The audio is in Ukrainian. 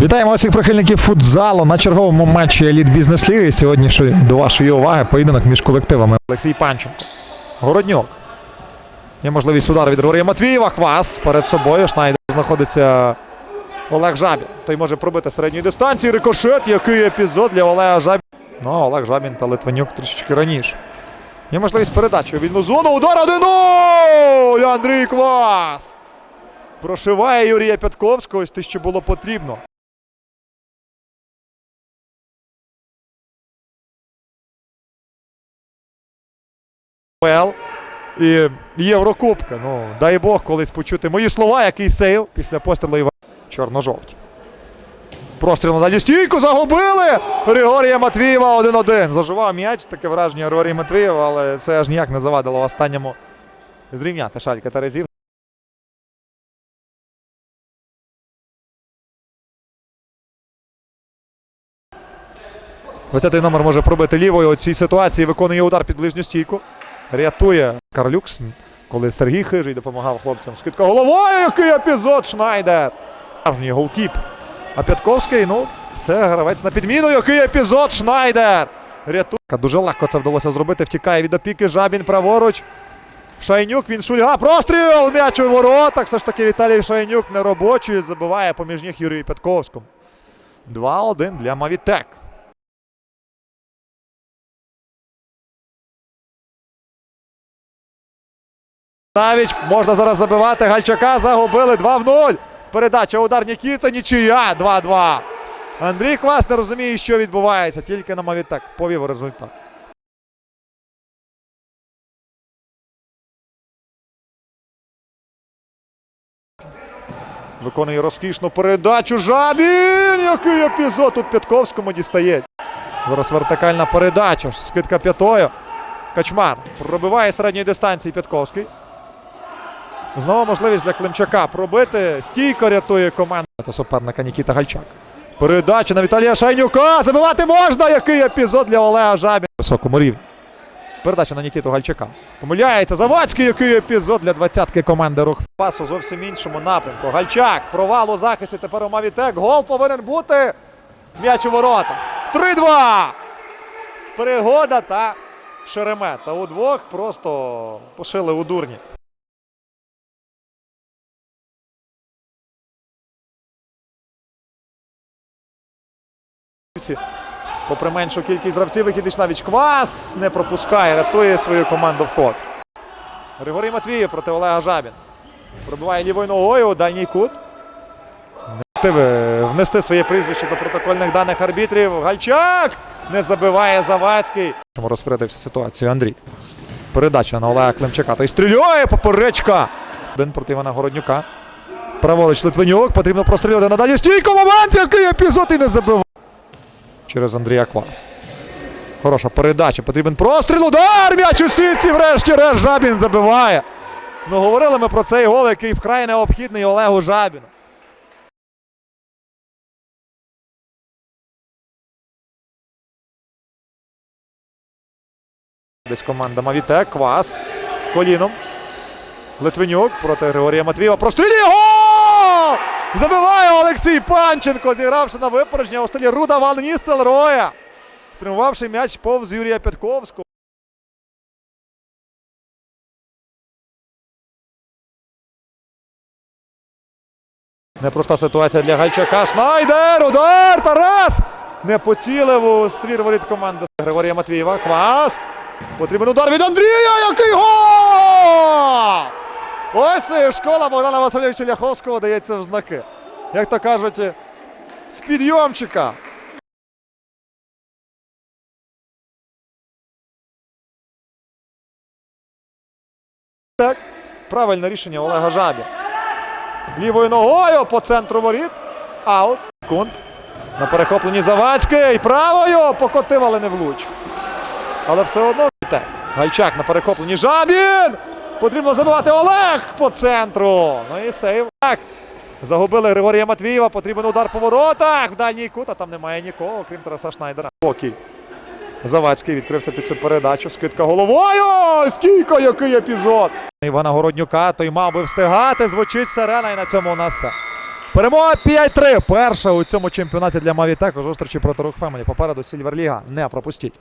Вітаємо усіх прихильників футзалу на черговому матчі Еліт Бізнес Ліги. Сьогодні ще до вашої уваги поєдинок між колективами. Олексій Панченко. Городньок. Є можливість удару від Григорія Матвієва. Квас перед собою. Шнайдер знаходиться Олег Жабін. Той може пробити середньої дистанції. Рикошет. Який епізод для Олега Жабіна. Ну, Олег Жабін та Литвинюк трішечки раніше. Є можливість передачі у вільну зону. Удар 1-0! Андрій Квас! Прошиває Юрія Пятковського. Ось те, що було потрібно. І Єврокубка. Ну, дай Бог колись почути мої слова, який сейв після пострілу Івана. Чорно-жовті. Простріл на дальню стійку загубили! Григорія Матвієва 1-1. Заживав м'яч, таке враження Григорія Матвієва, але це аж ніяк не завадило останньому зрівняти Шалька Терезів. Двадцятий номер може пробити лівою у цій ситуації. Виконує удар під ближню стійку. Рятує Карлюкс, коли Сергій Хижий допомагав хлопцям. Скидка головою. Який епізод Шнайдер. Справжній голкіп. А Пятковський, ну, це гравець на підміну. Який епізод Шнайдер. Рятує. Дуже легко це вдалося зробити. Втікає від опіки. Жабін праворуч. Шайнюк, він шульга. Простріл! М'яч у воротах. Все ж таки Віталій Шайнюк неробочий. Забиває поміж них Юрію Пятковському. 2-1 для Мавітек. Навіть можна зараз забивати. Гальчака загубили 2 в 0. Передача удар Нікіта, нічия 2-2. Андрій Квас не розуміє, що відбувається. Тільки на Мавітек повів результат. Виконує розкішну передачу. Жабін! Який епізод тут Пятковському дістається. Зараз вертикальна передача. Скидка п'ятою. Качмар пробиває середньої дистанції Пятковський. Знову можливість для Климчака пробити. Стійко рятує команду. Та суперника Нікіта Гальчак. Передача на Віталія Шайнюка. Забивати можна. Який епізод для Олега Жабіна. На Високому рівні. Передача на Нікіту Гальчака. Помиляється Завадський. Який епізод для двадцятки команди рух. Пас у зовсім іншому напрямку. Гальчак. Провал у захисті. Тепер у Мавітек. Гол повинен бути. М'яч у воротах. 3-2. Перегода та Шеремета. Удвох просто пошили у дурні. Попри меншу кількість гравців, вихід навіть Квас не пропускає, рятує свою команду в код. Григорій Матвієв проти Олега Жабін. Пробиває лівою ногою у дальній кут. Не внести своє прізвище до протокольних даних арбітрів. Гальчак не забиває Завадський. Чому розпорядився ситуацію Андрій. Передача на Олега Климчака. Той стріляє поперечка. Один проти Івана Городнюка. Праворуч Литвинюк. Потрібно прострілювати на дальню стійку. Момент, який епізод і не забиває через Андрія Квас. Хороша передача. Потрібен простріл. Удар! М'яч у сітці. Врешті-решт Жабін забиває. Ну, говорили ми про цей гол, який вкрай необхідний Олегу Жабіну. Десь команда Мавітек. Квас. Коліном. Литвинюк проти Григорія Матвієва. Прострілює гол! Забиває Олексій Панченко, зігравши на випередження у стилі Руда Ван Ністелроя. Стримувавши м'яч повз Юрія Пятковського. Непроста ситуація для Гальчака. Шнайдер! Удар! Тарас! Не поцілив у ствір воріт команди Григорія Матвієва. Квас. Потрібен удар від Андрія. Який гол! Ось школа Богдана Васильовича Ляховського дається в знаки. Як то кажуть, з підйомчика. Так, правильне рішення Олега Жабі. Лівою ногою по центру воріт. Аут. Кунт. На перехопленні Завадський. Правою покотив, але не влуч. Але все одно. Гальчак на перехопленні. Жабін! Потрібно забивати Олег по центру. Ну і сейв. Так. Загубили Григорія Матвієва. Потрібен удар по воротах. В дальній кут, а там немає нікого, окрім Тараса Шнайдера. Покій. Завадський відкрився під цю передачу. Скидка головою. Стійко, який епізод. Івана Городнюка. Той мав би встигати. Звучить сирена і на цьому у нас все. Перемога 5-3. Перша у цьому чемпіонаті для Мавітеку. Зустрічі проти рух Фемені. Попереду Сільверліга. Не пропустіть.